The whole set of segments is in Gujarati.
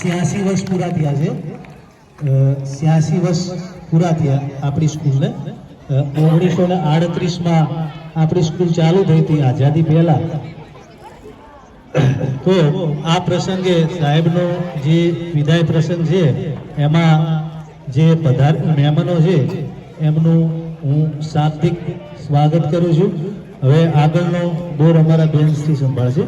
સ્યાસી વર્ષ પૂરા થયા છે. સ્યાસી વર્ષ પૂરા થયા આપણી સ્કૂલને. ઓગણીસો ને આડત્રીસમાં આપણી સ્કૂલ ચાલુ થઈ હતી આઝાદી પહેલા. તો આ પ્રસંગે સાહેબનો જે વિદાય પ્રસંગ છે, એમાં જે પધાર, મહેમાનો છે, એમનું હું શાબ્દિક સ્વાગત કરું છું. હવે આગળનો દોર અમારા બેન્ચથી સંભાળશે.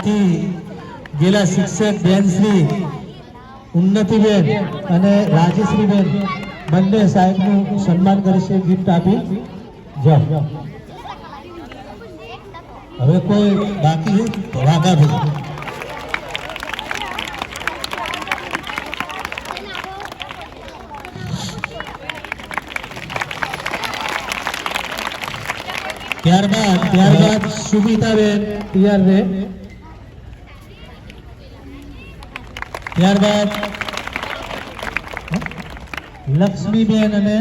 અહીંથી ગયેલા શિક્ષક બેનશ્રી ઉન્નતિબેન અને રાજેશ્રીબેન બંને સાહેબનું સન્માન કરશે ગિફ્ટ આપી. જાઓ હવે કોઈ બાકી છે? વાઘાભાઈ ત્યારબાદ ત્યારબાદ સુમિતાબેન. તૈયાર રહે ત્યારબાદ, લક્ષ્મીબેન અને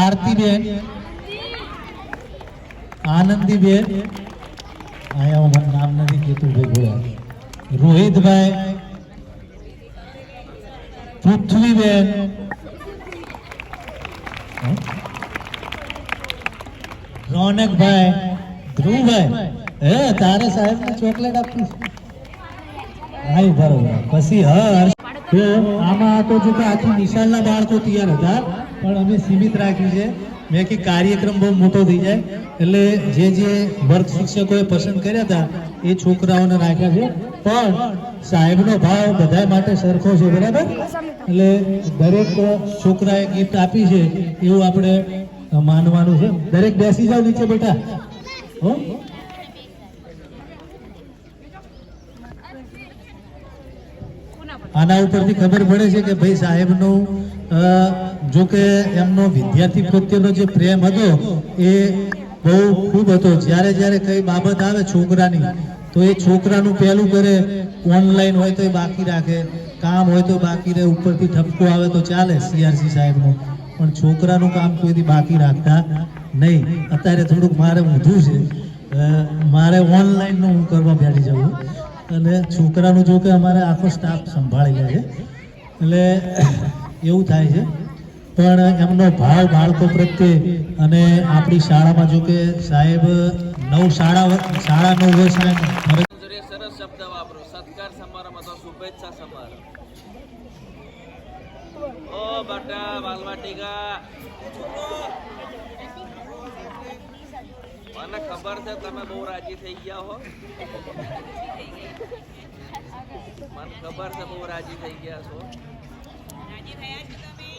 આરતીબેન, આનંદીબેન, અહીંયા હું નામ નથી કીધું ભાઈ બોલા. રોહિતભાઈ, પૃથ્વીબેન? રોનકભાઈ, ધ્રુવભાઈ. હે, તારે સાહેબ ને ચોકલેટ આપી હા બરોબર પછી હર્ષ. આમાં તો જો કે આખી નિશાળના બાળકો તૈયાર હતા, પણ અમે સીમિત રાખ્યું છે. મેં કે કાર્યક્રમ બહુ મોટો થઈ જાય, એટલે જે જે વર્ગ શિક્ષકોએ પસંદ કર્યા હતા, એ છોકરાઓને રાખ્યા છે. પણ સાહેબનો ભાવ બધા માટે સરખો છે, બરાબર? એટલે દરેક છોકરાએ ગિફ્ટ આપી છે, એવું આપણે માનવાનું છે. દરેક બેસી જાવ નીચે બેટા. હો? આના ઉપરથી ખબર પડે છે કે ભાઈ સાહેબનું જો કે એમનો વિદ્યાર્થી પ્રત્યેનો જે પ્રેમ હતો, એ બહુ ખૂબ હતો. જ્યારે જ્યારે કઈ બાબત આવે છોકરાની, તો એ છોકરાનું પહેલું કરે ઓનલાઈન હોય તો એ બાકી રાખે, કામ હોય તો બાકી રહે, ઉપરથી ઠપકો આવે તો ચાલે સીઆરસી સાહેબનું. પણ છોકરાનું કામ કોઈથી બાકી રાખતા નહીં. અત્યારે થોડુંક મારે ઊંધું છે. મારે ઓનલાઈનનું હું કરવા બેઠી જાઉં. અને છોકરાનું જો કે અમારે આખો સ્ટાફ સંભાળી લે છે. એટલે એવું થાય છે. પણ એમનો ભાવ બાળકો પ્રત્યે અને આપણી શાળામાં જો કે સાહેબ નવ શાળા શાળા નવ વર્ષના સરસ શબ્દ વાપરો. સત્કાર સમારંભ શુભેચ્છા સમારંભ ઓ બટા બાલવાટિકા મને ખબર છે તમે બહુ રાજી થઈ ગયા હો. મને ખબર છે બહુ રાજી થઈ ગયા છો. રાજી થયા છો તમે?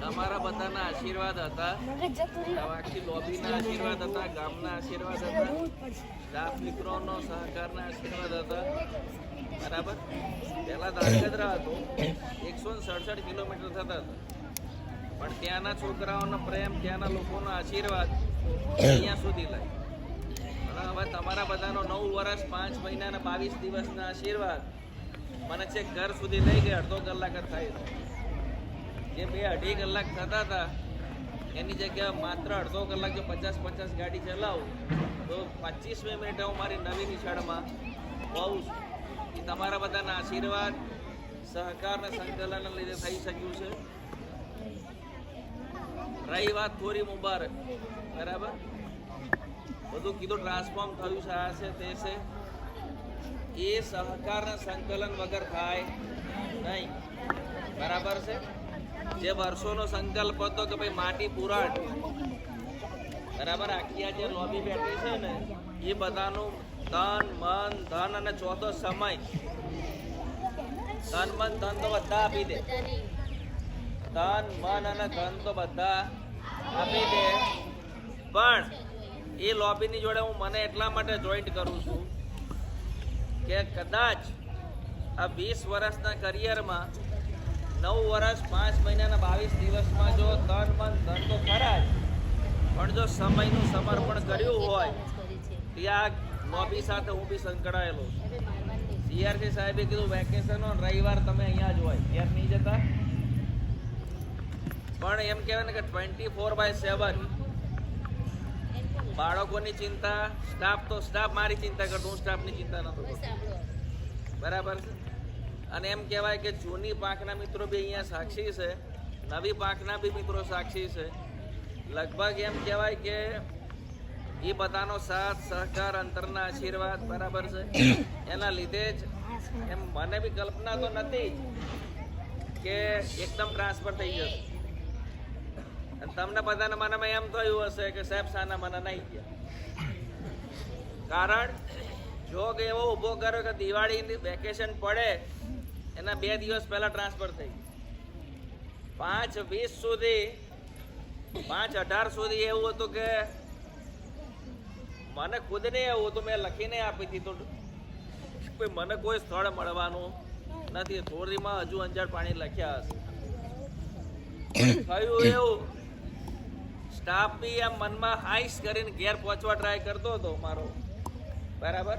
તમારા બધાના આશીર્વાદ હતા. આખી લોબીના આશીર્વાદ હતા ગામના આશીર્વાદ હતા. સ્ટાફ મિત્રોનો સહકારના આશીર્વાદ હતા. બરાબર? પહેલા ધાંગધ્રા હતો. એકસો સડસઠ કિલોમીટર થતા હતા. પણ ત્યાંના છોકરાઓનો પ્રેમ ત્યાંના લોકોનો આશીર્વાદ અહીંયા સુધી લાય પણ હવે તમારા બધાનો નવ વર્ષ પાંચ મહિનાના બાવીસ દિવસના આશીર્વાદ મને છે ઘર સુધી લઈ ગયા અડધો કલાક જ થાય જે બે અઢી કલાક થતા હતા એની જગ્યાએ માત્ર અડધો કલાક જો પચાસ પચાસ ગાડી ચલાવું તો પચીસમી મિનિટે હું મારી નવી નિશાળમાં હોઉં છું. એ તમારા બધાના આશીર્વાદ સહકાર અને સંકલનના લીધે થઈ શક્યું છે. રહી વાત થોડી મુબારક. બરાબર? બધું કીધું ટ્રાન્સફોર્મ થયું છે, આ છે, તે છે. એ સહકારના સંકલન વગર થાય નહીં. બરાબર છે? જે વર્ષોનો સંકલ્પ હતો કે ભાઈ માટી પુરાણ. બરાબર? આખી આ જે લોબી બેઠી છે ને, એ બધાનું તન મન, ધન અને ચોથો સમય. તન મન, ધન તો બધા આપી દે. તન મન અને ધન તો બધા આપી દે. પણ એ લોબીની જોડે હું મને એટલા માટે જોઈન્ટ કરું છું કે કદાચ આ વીસ વર્ષના કરિયરમાં નવ વર્ષ, પાંચ મહિનાના બાવીસ દિવસમાં જો તન મન, ધન તો ખરા જ. પણ જો સમયનું સમર્પણ કર્યું હોય ત્યાં લોબી સાથે હું બી સંકળાયેલો સીઆરસી સાહેબે કીધું વેકેશન હોય રવિવાર તમે અહીંયા જ હોય. ઘેર નહીં જતા. પણ એમ કહેવાય ને કે ટ્વેન્ટી ફોર બાય સેવન બાળકોની ચિંતા સ્ટાફ તો સ્ટાફ મારી ચિંતા કરતો, હું સ્ટાફની ચિંતા નતો બરાબર છે? અને એમ કહેવાય કે જૂની પાકના મિત્રો બી અહીંયા સાક્ષી છે, નવી પાકના બી મિત્રો સાક્ષી છે. લગભગ એમ કહેવાય કે એ બધાનો સાથ, સહકાર, અંતરના આશીર્વાદ બરાબર છે. એના લીધે જ એમ મને બી કલ્પના તો નથી કે એકદમ ટ્રાન્સફર થઈ જશે. તમને બધાને મનમાં એમ થયું હશે કે સાહેબ સાના મને નહીં ગયા. કારણ જોગ એવો ઊભો કર્યો કે દિવાળીની વેકેશન પડે, એના બે દિવસ પહેલા ટ્રાન્સફર થઈ પાંચ વીસ સુધી, પાંચ અઢાર સુધી એવું હતું કે મને ખુદને એવું તો મેં લખીને આપી દીધું કોઈ મને કોઈ સ્થળ મળવાનું નથી. થોડીમાં હજુ અંજાર પાણી લખ્યા હશે. થયું એવું. સ્ટાફ બી આમ મનમાં હાઈસ કરીને ઘેર પહોંચવા ટ્રાય કરતો હતો મારો. બરાબર?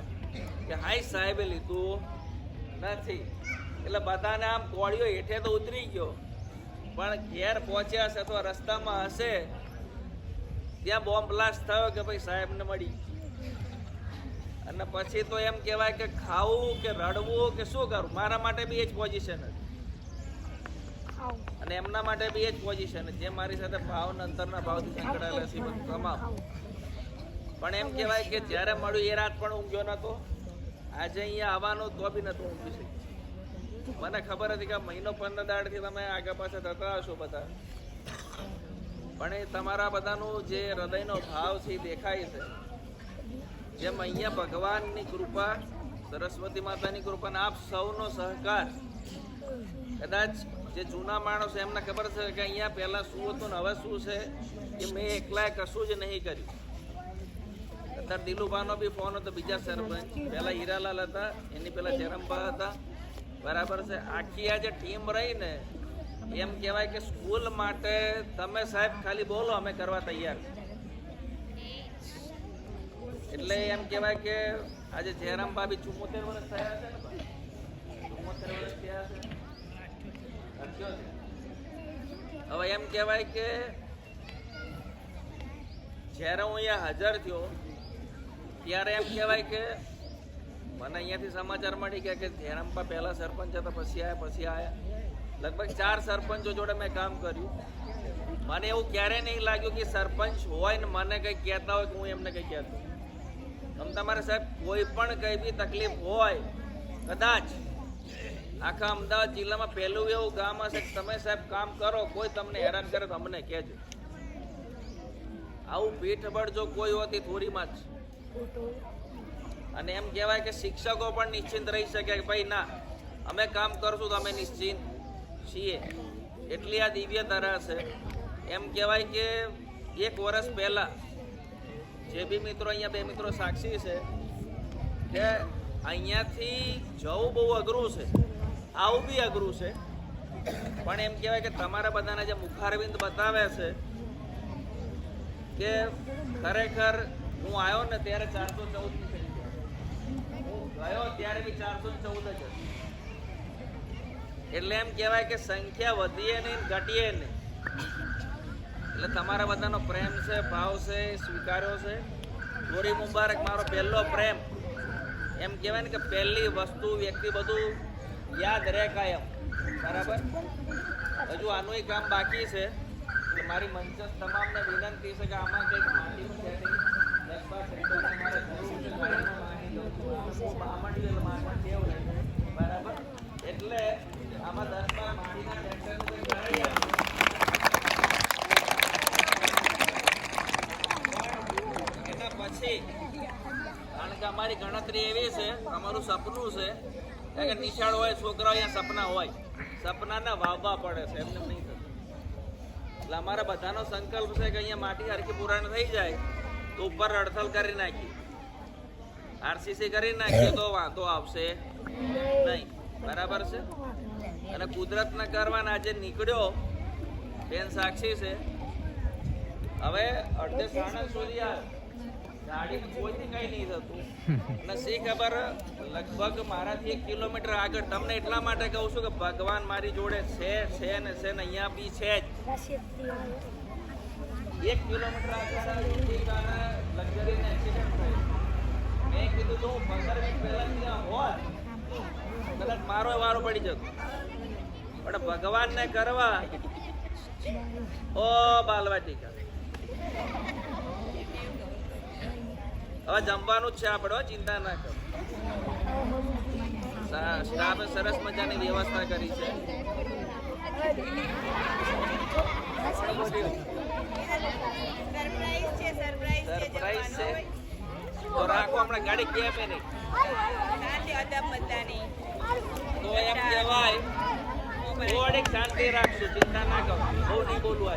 કે હાઈસ સાહેબે લીધું નથી. એટલે બધાને આમ કોળીઓ હેઠે તો ઉતરી ગયો. પણ ઘેર પહોંચ્યા હશે અથવા રસ્તામાં હશે ત્યાં બોમ્બ બ્લાસ્ટ થયો કે ભાઈ સાહેબને મળી. અને પછી તો એમ કહેવાય કે ખાવું કે રડવું કે શું કરવું મારા માટે બી એ જ પોઝિશન હતી અને એમના માટે બી એ જ પોઝિશન જે. મારી સાથે ભાવ અંતરના ભાવથી સંકળાયેલા છે તમામ પણ એમ કહેવાય કે જ્યારે મળ્યું એ રાત પણ ઊંઘ્યો નહોતો. આજે અહીંયા આવવાનો તો બી નહોતું ઊંઘી શક્યું. મને ખબર હતી કે મહિનો પંદર દાડથી તમે આગળ પાછળ થતા હશો બધા. પણ એ તમારા બધાનું જે હૃદયનો ભાવ છે એ દેખાય છે. જેમ અહીંયા ભગવાનની કૃપા, સરસ્વતી માતાની કૃપાને આપ સૌનો સહકાર. કદાચ જે જૂના માણસો એમને ખબર છે કે અહીંયા પહેલાં શું હતું ને હવે શું છે એ મેં એકલાએ કશું જ નહીં કર્યું. અત્યારે દિલુભાનો બી ફોન હતો, બીજા સરપંચ. પહેલાં હીરાલાલ હતા, એની પહેલાં જરમભા હતા. બરાબર છે, આખી આ જે ટીમ રહી ને, એમ કહેવાય કે સ્કૂલ માટે તમે સાહેબ ખાલી બોલો, અમે કરવા તૈયાર. એટલે એમ કહેવાય કે આજે જયરામ બી ચુમ્મોતેર વર્ષ થયા છે ને ચુમ્મોતેર વર્ષ થયા છે. હવે એમ કહેવાય કે જ્યારે હું અહીંયા હાજર થયો, ત્યારે એમ કહેવાય કે મને અહીંયાથી સમાચાર મળી ગયા કે ધેરામપા પહેલા સરપંચ હતા, પછી આવ્યા પછી આવ્યા લગભગ ચાર સરપંચો જોડે મેં કામ કર્યું. મને એવું ક્યારેય નહીં લાગ્યું કે સરપંચ હોય ને મને કંઈ કહેતા હોય કે હું એમને કંઈ કહેતો. તમ તમારે સાહેબ, કોઈ પણ કંઈ બી તકલીફ હોય, કદાચ આખા અમદાવાદ જિલ્લામાં પહેલું એવું ગામ હશે તમે સાહેબ કામ કરો, કોઈ તમને હેરાન કરે તો અમને કહેજો. આવું પીઠબળ જો કોઈ હોતી થોડીમાં જ. અને એમ કહેવાય કે શિક્ષકો પણ નિશ્ચિંત રહી શકે કે ભાઈ ના, અમે કામ કરશું તો અમે નિશ્ચિંત છીએ. એટલી આ દિવ્ય ધરા છે એમ કહેવાય કે એક વર્ષ પહેલા જે બી મિત્રો અહીંયા બે મિત્રો સાક્ષી છે, કે અહીંયાથી જવું બહુ અઘરું છે. આવું બી અઘરું છે. પણ એમ કહેવાય કે તમારા બધાના જે મુખારવિંદ બતાવે છે કે ખરેખર હું આવ્યો ને ત્યારે ચારસો ચૌદ હું ગયો ત્યારે બી ચારસો ચૌદ જ એટલે એમ કહેવાય કે સંખ્યા વધીએ નહીં ઘટીએ નહીં. એટલે તમારા બધાનો પ્રેમ છે, ભાવ છે, સ્વીકાર્યો છે. ગોરી મુબારક, મારો પહેલો પ્રેમ. એમ કહેવાય ને કે પહેલી વસ્તુ વ્યક્તિ બધું યાદ રહે કાયમ. બરાબર? હજુ આનું કામ બાકી છે મારી મંચ તમામને વિનંતી છે કે આમાં કંઈક માટીનું નથી. બરાબર? એટલે આમાં દસ બાર માટીના કરાવી આપજો. એના પછી કારણ કે અમારી ગણતરી એવી છે, અમારું સપનું છે કે નિશાળ હોય, છોકરાઓ અહીંયા સપના હોય, સપનાને વાવવા પડે છે, એમને નહીં થતું. એટલે અમારા બધાનો સંકલ્પ છે કે અહીંયા માટી હરખી પુરાણ થઈ જાય, તો ઉપર અડથલ કરી નાખી. આરસીસી કરી નાખીએ તો વાંધો આવશે નહીં. બરાબર છે? અને કુદરતના કરવાના આજે નીકળ્યો, બેન સાક્ષી છે. હવે અડધે સાણંદ સુધી આ ગાડી કોઈથી કઈ નહીં થતું. અને શી ખબર, લગભગ મારાથી એક કિલોમીટર આગળ. તમને એટલા માટે કહું છું કે ભગવાન મારી જોડે છે ને છે ને અહીંયા બી છે જ. એક મેં કીધું, તો પંદર મિનિટ મારો વારો પડી જતો. પણ ભગવાનને કરવા, ઓ બાલવાટિકા. હવે જમવાનું જ છે આપણે ચિંતા ના કરો. સ્ટાફે સરસ મજાની વ્યવસ્થા કરી છે. સરપ્રાઈઝ છે. તો રાખો હમણાં ગાડી કેપે નહીં. હોય શાંતિ તો એમ કહેવાય થોડીક શાંતિ રાખશું ચિંતા ના કરો. બહુ નહીં બોલવું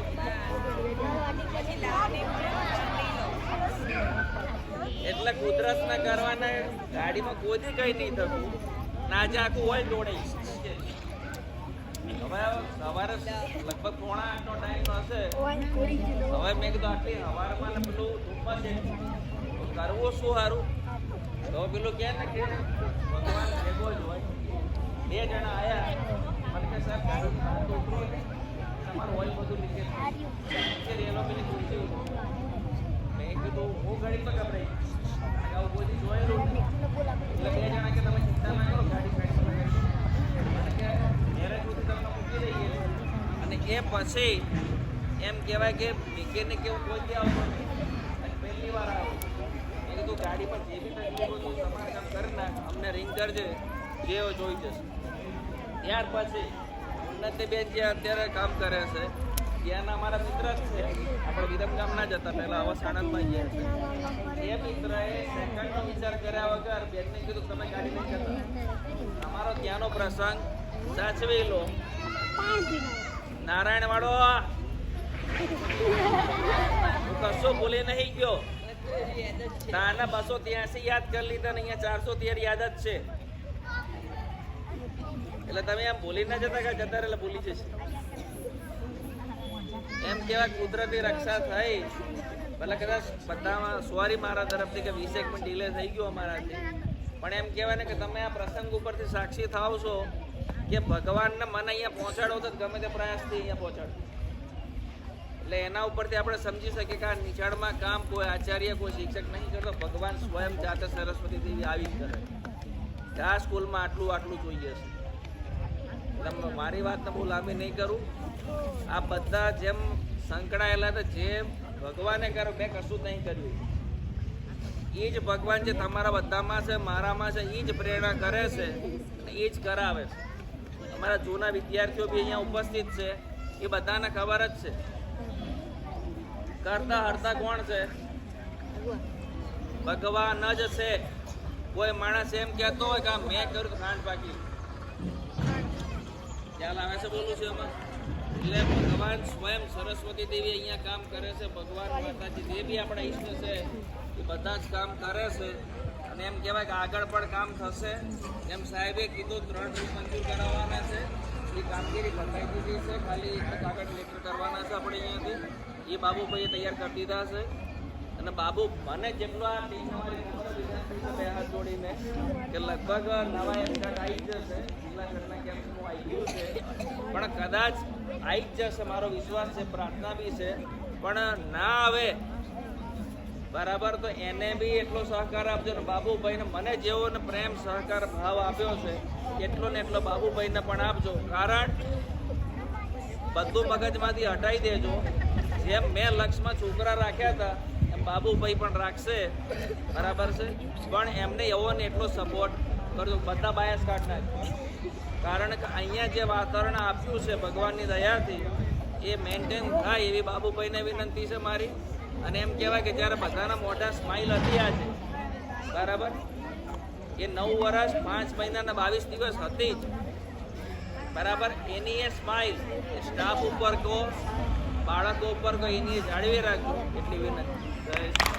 આજે કુદરત ના એટલે કરવાના ગાડીમાં કોઈ કઈ નહીં થતું. નાજે આખું હોય દોડે હવે સવારે લગભગ પોણા આઠનો ટાઈમ હશે. હવે મેં કીધું આટલી સવારમાં ને પેલું ધૂપમાં છે. કરવું શું સારું? તો પેલું કે ને કે ભગવાન ભેગો જ હોય. બે જણા આવ્યા મને કે, સાહેબ ને તમારું ઓઇલ બધું લીકેજ એ લોકો પેલી ખુરશી મેં હું ગાડી ગભરાઈ આવું કોઈ જોયેલું. એટલે જણા કે તમે ચિંતા ગાડી સાઈડ ગેરેજ સુધી તમને મૂકી અને એ પછી એમ કહેવાય કે મિકેનિક એવું કોઈ દી અને પહેલી વાર આવ્યો મેં કીધું ગાડી પર જે બી તકલીફ હોય તમારે કામ કરી નાખ. અમને રિંગ કરજે. જે જોઈ જશે. ત્યાર પછી ઉન્નતિબેન જે અત્યારે કામ કરે છે ત્યાંના અમારા મિત્ર જ છે. આપણે વિરમ ગામના જ હતા. પહેલા આવા સાણંદમાં ગયા છે એ મિત્રએ સેકન્ડનો વિચાર કર્યા વગર બેનને કીધું, તમે ગાડી લઈ જતા અમારો ત્યાંનો પ્રસંગ સાચવી લો નારાયણ વાળો હું કશું ભૂલી નહીં ગયો. તાના બસો ત્યાંસી યાદ કરી લીધા ને અહીંયા ચારસો તેર યાદ જ છે. એટલે તમે એમ ભૂલી ના જતા કે જતા એટલે ભૂલી જશે. એમ કેવા કુદરતી રક્ષા થઈ. ભલે કદાચ બધામાં સોરી મારા તરફથી કે વીસેક મિનિટ ડિલે થઈ ગયો અમારાથી. પણ એમ કહેવાય ને કે તમે આ પ્રસંગ ઉપરથી સાક્ષી થાવ છો કે ભગવાનને મને અહીંયા પહોંચાડો તો ગમે તે પ્રયાસથી અહીંયા પહોંચાડો. એટલે એના ઉપરથી આપણે સમજી શકીએ કે આ નિશાળમાં કામ કોઈ આચાર્ય, કોઈ શિક્ષક નહીં કરતો. ભગવાન સ્વયં જાતે સરસ્વતી દેવી આવી જ કરે. કે આ સ્કૂલમાં આટલું આટલું જોઈએ છે. એટલે મારી વાતને બહુ લાંબી નહીં કરું. આ બધા જેમ સંકળાયેલા હતા, જેમ ભગવાને કર્યો, મેં કશું જ નહીં કર્યું. એ જ ભગવાન જે તમારા બધામાં છે, મારામાં છે એ જ પ્રેરણા કરે છે એ જ કરાવે છે. અમારા જૂના વિદ્યાર્થીઓ બી અહીંયા ઉપસ્થિત છે, એ બધાને ખબર જ છે. કરતા હરતા કોણ છે? ભગવાન જ છે. કોઈ માણસ એમ કહેતો હોય કે મેં કર્યું ખાંડ પાકી. ખ્યાલ આવે છે બોલું છું એમાં? એટલે ભગવાન સ્વયં સરસ્વતી દેવી અહીંયા કામ કરે છે, ભગવાન માતાજી જે બી આપણા ઈષ્ટ છે, એ બધા જ કામ કરે છે. અને એમ કહેવાય કે આગળ પણ કામ થશે. એમ સાહેબે કીધું, ત્રણ રૂમ મંજૂર કરાવવાના છે. એ કામગીરી પતાવી દીધી છે. ખાલી કાગળ લેટર કરવાના છે આપણે અહીંયાથી. એ બાબુભાઈએ તૈયાર કરી દીધા છે. અને બાબુ મને જેટલો આ ટીમ બે હાથ જોડીને કે લગભગ નવા એમકાટ આવી જ પણ કદાચ આવી જ જશે, મારો વિશ્વાસ છે, પ્રાર્થના બી છે, પણ ના આવે. બરાબર, તો એને બી એટલો સહકાર આપજો ને બાબુભાઈને. મને જેવો ને પ્રેમ, સહકાર, ભાવ આપ્યો છે, એટલો ને એટલો બાબુભાઈને પણ આપજો. કારણ બધું મગજમાંથી હટાવી દેજો. જેમ મેં લક્ષમાં છોકરા રાખ્યા હતા, એમ બાબુભાઈ પણ રાખશે. બરાબર છે? પણ એમને એવો ને એટલો સપોર્ટ કરજો, બધા બાયસ કાઢ નાખજો. કારણ કે અહીંયા જે વાતાવરણ આપ્યું છે ભગવાનની દયાથી, એ મેન્ટેન થાય એવી બાબુભાઈને વિનંતી છે મારી. અને એમ કહેવાય કે જ્યારે બધાના મોઢા સ્માઇલ હતી આજે, બરાબર? એ નવ વર્ષ પાંચ મહિનાના બાવીસ દિવસ હતી જ. બરાબર? એની એ સ્માઇલ સ્ટાફ ઉપર કહો, બાળકો ઉપર કહો, એની એ જાળવી રાખજો. એટલી વિનંતી.